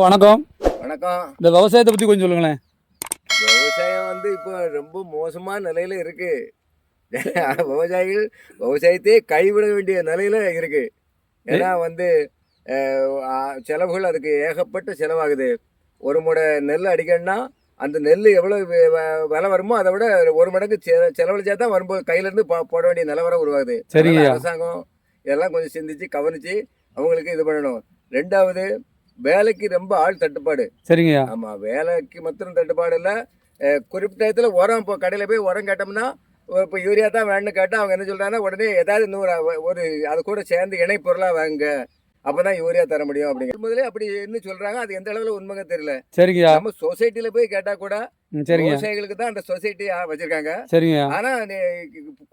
வணக்கம். வணக்கம். இந்த விவசாயத்தை பற்றி கொஞ்சம் சொல்லுங்களேன். விவசாயம் வந்து இப்போ ரொம்ப மோசமான நிலையில இருக்கு. விவசாயிகள் விவசாயத்தையே கைவிட வேண்டிய நிலையில இருக்கு. ஏன்னா வந்து செலவுகள் அதுக்கு ஏகப்பட்ட செலவாகுது. ஒரு முடை நெல் அடிக்கணும்னா அந்த நெல் எவ்வளோ விலை வருமோ அதை விட ஒரு மடங்கு செலவழிச்சா தான் வரும்போது கையிலேருந்து போட வேண்டிய நிலவரம் உருவாகுது. அதனால அரசாங்கம் இதெல்லாம் கொஞ்சம் சிந்திச்சு கவனிச்சு அவங்களுக்கு இது பண்ணணும். ரெண்டாவது வேலைக்கு ரொம்ப ஆள் தட்டுப்பாடு. சரிங்கய்யா ஆமாம் வேலைக்கு மாத்திரம் தட்டுப்பாடு இல்லை. குறிப்பிட்ட இடத்துல உரம் இப்போ கடையில் போய் உரம் கேட்டோம்னா இப்போ யூரியா தான் வேணும்னு கேட்டால் அவங்க என்ன சொல்கிறாங்கன்னா உடனே ஏதாவது நூறு ஒரு அது கூட சேர்ந்து இணை பொருளாக வாங்க அப்போ தான் யூரியா தர முடியும் அப்படிங்கிற முதலே அப்படி என்ன சொல்கிறாங்க அது எந்த அளவில் உண்மைங்க தெரியல. சரிங்கய்யா. நம்ம சொசைட்டியில் போய் கேட்டால் கூட சரிங்க. விவசாயிகளுக்கு தான் அந்த சொசைட்டி வச்சுருக்காங்க. சரிங்கய்யா ஆனால்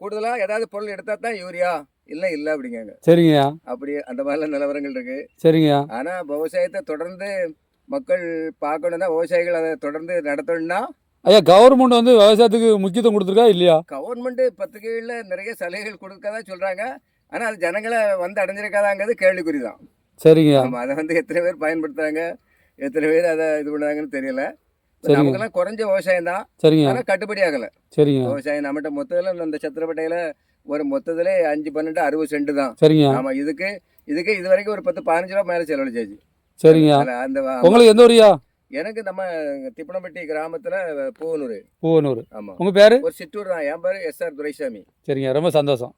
கூடுதலாக ஏதாவது பொருள் எடுத்தால் தான் யூரியா? இல்லை இல்லை அப்படிங்காங்க. சரிங்கய்யா அப்படி அந்த மாதிரிலாம் நிலவரங்கள் இருக்குது சரிங்கய்யா ஆனால் விவசாயத்தை தொடர்ந்து மக்கள் பார்க்கணும்னா விவசாயிகள் அதை தொடர்ந்து நடத்தணும்னா? ஐயா கவர்மெண்ட் வந்து விவசாயத்துக்கு முக்கியத்துவம் கொடுத்துருக்கா இல்லையா? கவர்மெண்ட் பத்திரிகைகளில் நிறைய சலுகைகள் கொடுக்கறதா சொல்கிறாங்க ஆனால் அது ஜனங்களை வந்து அடைஞ்சிருக்காதாங்கிறது கேள்விக்குறி தான் சரிங்கய்யா ஆமாம் அதை வந்து எத்தனை பேர் பயன்படுத்துகிறாங்க எத்தனை பேர் அதை இது பண்ணுறாங்கன்னு தெரியல. சரிங்க. நமக்கெல்லாம் குறைஞ்ச விவசாயம் தான். சரிங்க. ஆனால் கட்டுப்படி ஆகலை. சரிங்க. விவசாயம் நம்மகிட்ட மொத்தத்தில் இந்த சத்திரப்பட்டையில் ஒரு மொத்தத்திலே அஞ்சு பன்னெண்டு அறுபது சென்ட் தான். சரிங்க. ஆமாம் இதுக்கு இதுக்கு இது வரைக்கும் ஒரு பத்து பதினஞ்சு ரூபா மேலே செலவழிச்சாச்சு. சரிங்க. அந்த உங்களுக்கு எந்த ஊரியா எனக்கு நம்ம திப்பனப்பட்டி கிராமத்தில் பூவனூர். பூவனூர். ஆமாம் உங்கள் பேர்? ஒரு சிற்றூர் தான். என் பேர் எஸ்ஆர் துரைசாமி. சரிங்க. ரொம்ப சந்தோஷம்.